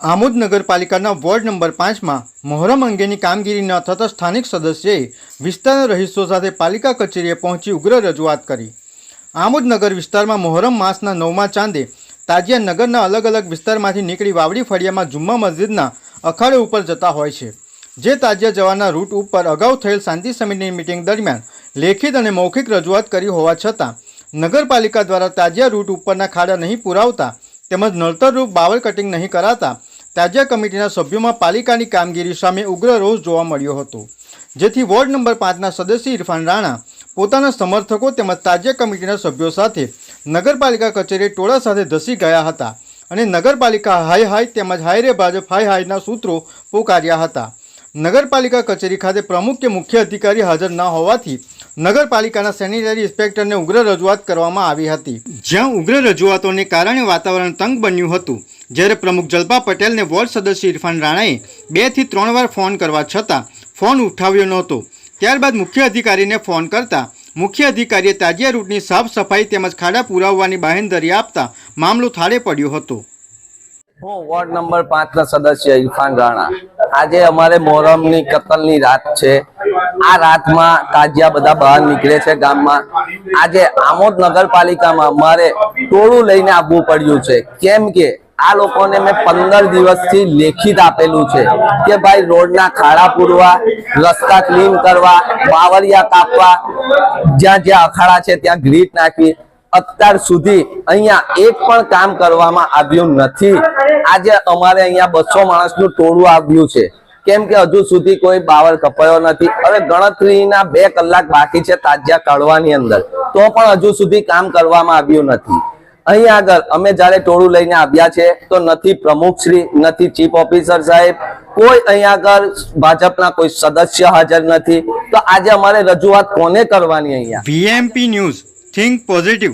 આમોદ નગરપાલિકાના ward number પાંચમાં મોહરમ અંગેની કામગીરી ન થતાં સ્થાનિક સદસ્યએ વિસ્તારના રહીશો સાથે પાલિકા કચેરીએ પહોંચી ઉગ્ર રજૂઆત કરી. આમોદ નગર વિસ્તારમાં મોહરમ માસના નવમા ચાંદે તાજિયા નગરના અલગ અલગ વિસ્તારમાંથી નીકળી વાવડી ફળિયામાં જુમ્મા મસ્જિદના અખાડે ઉપર જતા હોય છે, જે તાજિયા જવાના રૂટ ઉપર અગાઉ થયેલ શાંતિ સમિતિની મિટિંગ દરમિયાન લેખિત અને મૌખિક રજૂઆત કરી હોવા છતાં, નગરપાલિકા દ્વારા તાજિયા રૂટ ઉપરના ખાડા નહીં પુરાવતા તેમજ નળતરરૂપ બાવલ કટિંગ નહીં કરાતા તાજિયા કમિટીના સભ્યોમાં પાલિકાની કામગીરી સામે ઉગ્ર રોષ જોવા મળ્યો હતો. જેથી વોર્ડ નંબર પાંચના સદસ્ય ઇરફાન રાણા, પોતાના સમર્થકો તેમજ તાજિયા કમિટીના સભ્યો સાથે નગરપાલિકા કચેરી ટોળા સાથે ધસી ગયા હતા અને નગરપાલિકા હાય હાય તેમજ હાય રે ભાજપ હાય હાયના સૂત્રો પોકાર્યા હતા. નગરપાલિકા કચેરી ખાતે પ્રમુખ કે મુખ્ય અધિકારી હાજર ન હોવાથી નગરપાલિકાના સેનિટરી ઇન્સ્પેક્ટરને ઉગ્ર રજૂઆત કરવામાં આવી હતી. જ્યાં ઉગ્ર રજૂઆતોને કારણે વાતાવરણ તંગ બન્યું હતું જ્યારે પ્રમુખ જલ્પા પટેલને વોર્ડ સદસ્ય ઇરફાન રાણાએ બેથી ત્રણ વાર ફોન કરવા છતાં ફોન ઉઠાવ્યો નહોતો. ત્યારબાદ મુખ્ય અધિકારીને ફોન કરતા મુખ્ય અધિકારીએ તાજિયા રૂટની સાફ સફાઈ તેમજ ખાડા પુરાવવાની બાહેંધરી આપતા મામલો થાળે પડ્યો હતો. હું વોર્ડ નંબર પાંચ ના સદસ્ય ઇરફાન રાણા. આજે અમારે મોહરમની કતલની રાત છે. આ રાતમાં તાજિયા બધા બહાર નીકળે છે ગામમાં. આજે આમોદ નગરપાલિકામાં મારે ટોળું લઈને આવવું પડ્યું છે. કેમ કે આ લોકોને મેં પંદર દિવસથી લેખિત આપેલું છે કે ભાઈ રોડના ખાડા પૂરવા, રસ્તા ક્લીન કરવા, બાવળિયા કાપવા, જ્યાં જ્યાં અખાડા છે ત્યાં ગ્રીટ નાખવી અત્યાર સુધી અહીંયા એક પણ કામ કરવામાં આવ્યું નથી. આજે અમારે અહીંયા બસો માણસનું ટોળું આવ્યું છે. કેમ કે હજુ સુધી કોઈ બાવળ કપાયો નથી. હવે ગણતરીના બે કલાક બાકી છે તાજિયા કાઢવાની અંદર. તો પણ હજુ સુધી કામ કરવામાં આવ્યું નથી. અહીં આગળ અમે જયારે ટોળું લઈને આવ્યા છે, તો નથી પ્રમુખશ્રી નથી ચીફ ઓફિસર સાહેબ, કોઈ અહીં આગળ ભાજપના કોઈ સદસ્ય હાજર નથી. તો આજે અમારે રજૂઆત કોને કરવાની અહીંયા? VMP news, think positive.